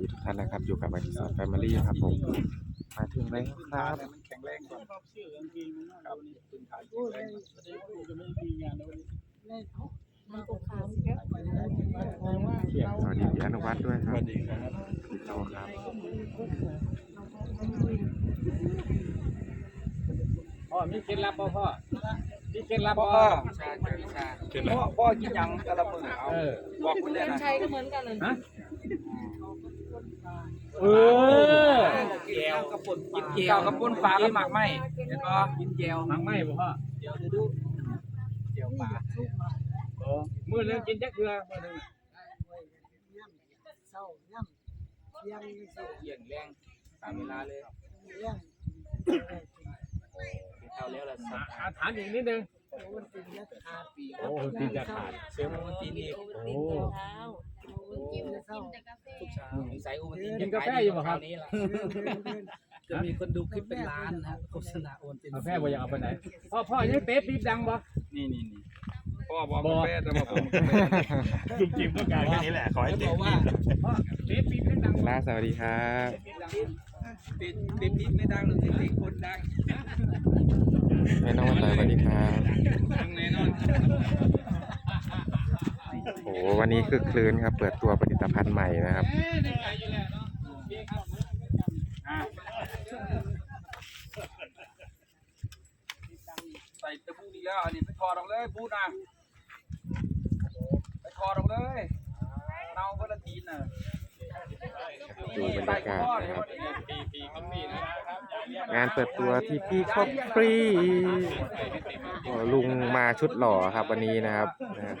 ดีทุกท่านนะครับ อยู่กับอดิสรแฟมิลี่ครับผมมาถึงแล้วครับมันแข็งแรงกว่าครับพื้นฐานแข็งแรงมันก็ขาวแค่สวัสดีพี่อนุวัฒน์ด้วยครับสวัสดีครับพี่โตครับพ่อมีเคล็ดลับบ่พ่อมีเคล็ดลับพ่บ่อพ่อพ่อกินยังกะละมือเอาเออบอกคุณได้กัญนะชัยก็เหมือนกันเลยฮะ เออแก้วกระปุ่นกินแก้วกระปุ่นปลากับหมากไหมเห็นป่ะกินแก้วมังไม่บ่พ่อเดี๋ยวดูแก้วปลาโอ้มื้อหนึงกินจักเทื่อมื้อหนึงเศร้าย่ำยังเศร้าเยี่ยงแรงตามเวลาเลยยังกินข้าวแล้วล่ะสัอะกอะถามอีกนิดนึงมันเป็นยัดขาดปีโอ้ตีจะขาดเซลล์มันตีนี่โอ้เท้ากิน เศร้าทุกเช้าใส่อุบัติเหตุกินกาแฟอยู่บ่ครับ นี้ล่ะจะมีคนดูคลิปเป็นล้านนะฮะโฆษณาโอนเป็นกาแฟบ่อยากเอาไปไหนพ่อพ่อยังเป๊ะปี๊บดังบ่นี่นี่นี่พ่อบอกกาแฟแต่ว่าผมจุ่มจิ้มก็การแค่นี้แหละขอให้เต็มที่พ่อเป๊ะปี๊บดังเวลาสวัสดีครับติดติดนิดไม่ดังหรอกติดคนดังแม่น้องวันลอยสวัสดีครับดังแน่นอนโอ้โห วันนี้คือคลืนครับ เปิดตัวผลิตภัณฑ์ใหม่นะครับใส่ตะบูดีแล้วอันนี้ไปถอดออกเลยบูนะไปถอดออกเลยเนาเบอร์ทีนน่ะดูบรรยากาศนะครับปีปีก็ปีนะครับงานเปิดตัวทีพีครบฟรีโอ้ลุงมาชุดหล่อครับวันนี้นะครับนะฮะ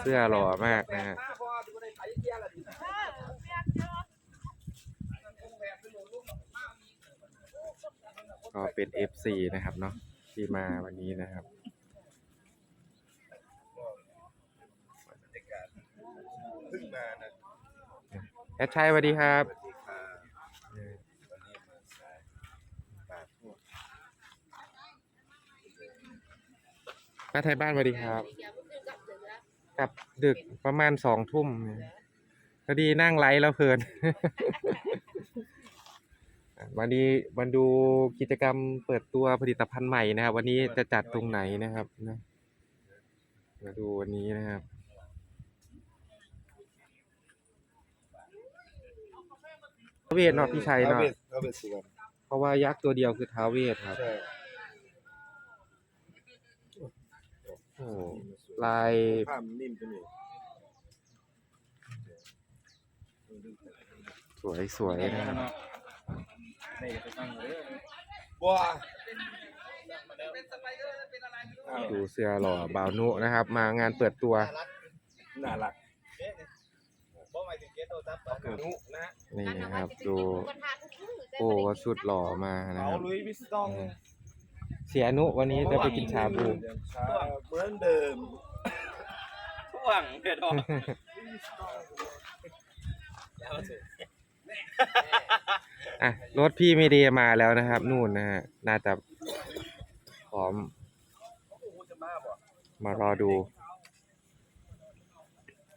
เสื้อหล่อมากนะฮะก็เป็น FC นะครับเนาะที่มาวันนี้นะครับแอดชัยสวัสดีครับป้าไทยบ้านสวัสดีครับ กลับดึกประมาณสองทุ่มพอดีนั่งไลฟ์แล้วเพลินวันนี้มาดูกิจกรรมเปิดตัวผลิตภัณฑ์ใหม่นะครับ วันนี้จะจัดตรงไหนนะครับนะมาดูวันนี้นะครับท้าวเวทเนาะพี่ชัยท้าวเนาะเวสท้าวเวสสุวรรณเพราะว่ายักษ์ตัวเดียวคือท้าวเวทครับ ใช่ โอ้โห ลายผ้ามันนิ่มไปหน่อยสวยสวยนะครับนี่จะไปตั้งเลยว้าดูเสื้อหล่อบ่าวนุนะครับ มางานเปิดตัวน่ารักนุนะนี่นะครับดูโอ้ก็ชุดหล่อมานะเอาครับลุยวิสตองเสียนุวันนี้จะไปกินชาบูชาเหมือนเดิม ท่วงเด็ดออกอะรถพี่เมเดียมาแล้วนะครับ นู่นนะฮะน่าจะพร้อม มารอดู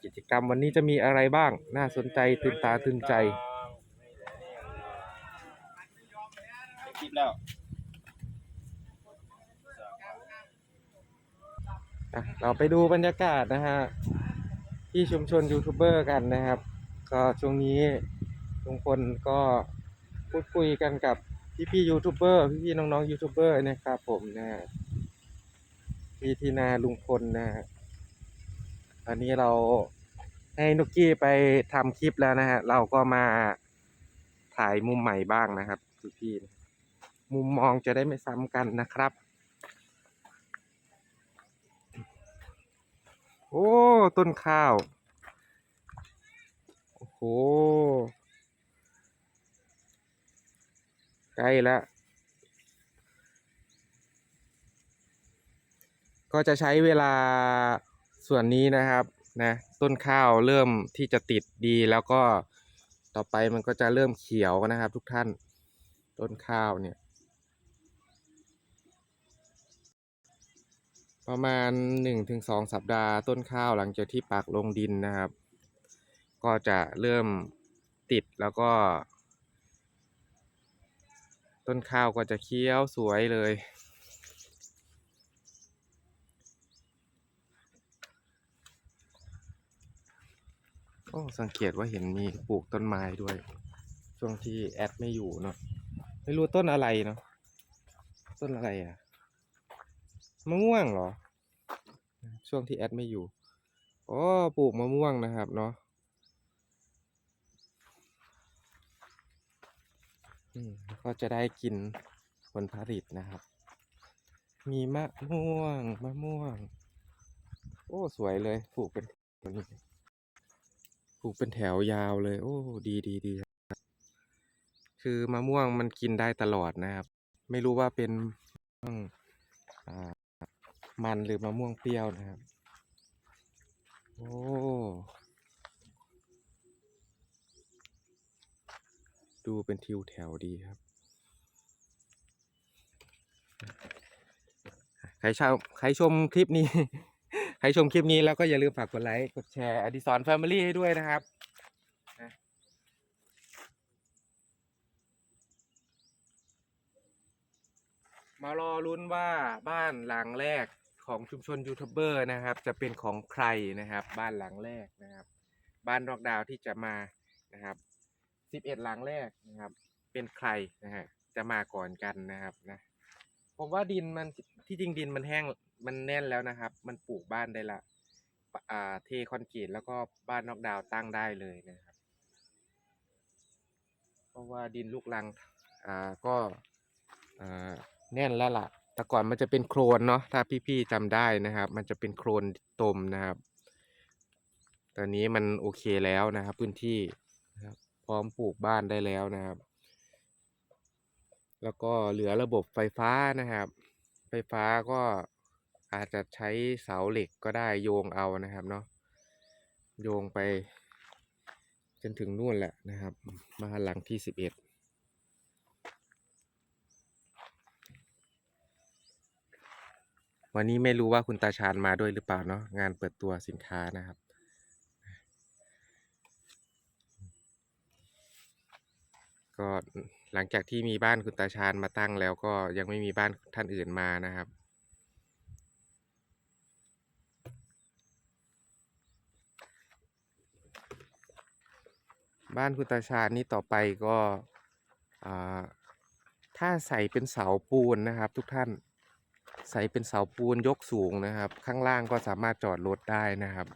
กิจกรรมวันนี้จะมีอะไรบ้าง น่าสนใจตื่นตาตื่นใจคลิปแล้ว อะ เราไปดูบรรยากาศนะฮะที่ชุมชนยูทูบเบอร์กันนะครับ ก็ช่วงนี้ลุงพลก็พูดคุยกันกับพี่พี่ๆยูทูบเบอร์พี่พี่ๆน้องๆยูทูบเบอร์นะครับผมนะฮะที่ที่นาลุงพลนะฮะตอนนี้เราให้นุกกี้ไปทำคลิปแล้วนะฮะเราก็มาถ่ายมุมใหม่บ้างนะครับพี่พี่มุมมองจะได้ไม่ซ้ำกันนะครับ โอ้ ต้นข้าว โอ้โห ใกล้แล้วก็จะใช้เวลาส่วนนี้นะครับนะต้นข้าวเริ่มที่จะติดดีแล้วก็ต่อไปมันก็จะเริ่มเขียวนะครับทุกท่าน ต้นข้าวเนี่ย ประมาณหนึ่งถึงสองสัปดาห์ต้นข้าวหลังจากที่ปักลงดินนะครับ ก็จะเริ่มติดแล้วก็ ต้นข้าวก็จะเคี้ยวสวยเลย โอ้สังเกตว่าเห็นมีปลูกต้นไม้ด้วย ช่วงที่แอดไม่อยู่เนาะไม่รู้ต้นอะไรเนาะต้นอะไรอะมะม่วงเหรอ ช่วงที่แอดไม่อยู่อ๋อปลูกมะม่วงนะครับเนาะอืก็จะได้กินผลผลิตนะครับ มีมะม่วงมะม่วง โอ้สวยเลยปลูกเป็นตัวนี้ปลูกเป็นแถวยาวเลย โอ้ดีดีดีคือมะม่วงมันกินได้ตลอดนะครับ ไม่รู้ว่าเป็น มันหรือมะม่วงเปรี้ยวนะครับ โอ้ ดูเป็นทิวแถวดีครับ ใครชอบใครชมคลิปนี้ ใครชมคลิปนี้แล้วก็อย่าลืมฝากกดไลค์ กดแชร์อดิสรแฟมิลี่ให้ด้วยนะครับมารอลุ้นว่าบ้านหลังแรก ของชุมชนยูทูบเบอร์นะครับ จะเป็นของใครนะครับ บ้านหลังแรกนะครับ บ้านดอกดาวที่จะมานะครับสิบเอ็ดหลังแรกนะครับ เป็นใครนะฮะจะมาก่อนกันนะครับนะผมว่าดินมันที่จริงดินมันแห้งมันแน่นแล้วนะครับ มันปลูกบ้านได้ละอ่าเทคอนกรีตแล้วก็บ้านนอกดาวตั้งได้เลยนะครับ เพราะว่าดินลูกรังอ่าก็อ่าแน่นแล้วล่ะ แต่ก่อนมันจะเป็นโครนเนาะถ้าพี่ๆจำได้นะครับ มันจะเป็นโครนตมนะครับ ตอนนี้มันโอเคแล้วนะครับ พื้นที่นะครับ พร้อมปลูกบ้านได้แล้วนะครับ แล้วก็เหลือระบบไฟฟ้านะครับ ไฟฟ้าก็อาจจะใช้เสาเหล็กก็ได้โยงเอานะครับเนาะโยงไปจนถึงนู่นแหละนะครับบ้านหลังที่สิบเอ็ด วันนี้ไม่รู้ว่าคุณตาชาญมาด้วยหรือเปล่าเนาะงานเปิดตัวสินค้านะครับ ก็หลังจากที่มีบ้านคุณตาชาญมาตั้งแล้วก็ยังไม่มีบ้านท่านอื่นมานะครับบ้านคุณตาชาญนี่ต่อไปก็อ่าถ้าใส่เป็นเสาปูนนะครับทุกท่าน ใส่เป็นเสาปูนยกสูงนะครับ ข้างล่างก็สามารถจอดรถได้นะครับ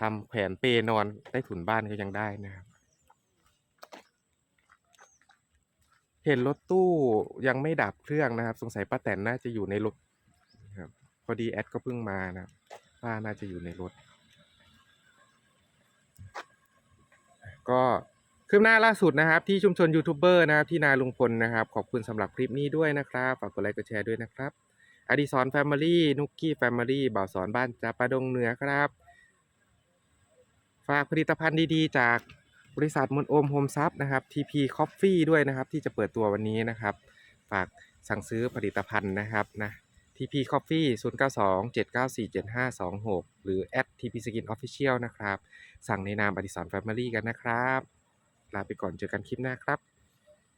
ทำแผนเปนอนใต้ถุนบ้านก็ยังได้นะครับเห็นรถตู้ยังไม่ดับเครื่องนะครับ สงสัยป้าแตนน่าจะอยู่ในรถครับ พอดีแอดก็เพิ่งมานะครับป้าน่าจะอยู่ในรถ ก็ คืบหน้าล่าสุดนะครับ ที่ชุมชนยูทูบเบอร์นะครับที่นาลุงพลนะครับ ขอบคุณสำหรับคลิปนี้ด้วยนะครับฝากกดไลค์กดแชร์ด้วยนะครับอดิสรแฟมิลี่นุกกี้แฟมิลี่บ่าวสอนบ้านจาปาดงเหนือครับ ฝากผลิตภัณฑ์ดีๆ จากบริษัทมนโอมโฮมซับนะครับ TP Coffee ด้วยนะครับ ที่จะเปิดตัววันนี้นะครับ ฝากสั่งซื้อผลิตภัณฑ์นะครับนะ TP Coffee 092 794 7526หรือ TP Skin Official นะครับ สั่งในนามอดิสรแฟมิลี่กันนะครับ ลาไปก่อนเจอกันคลิปหน้าครับ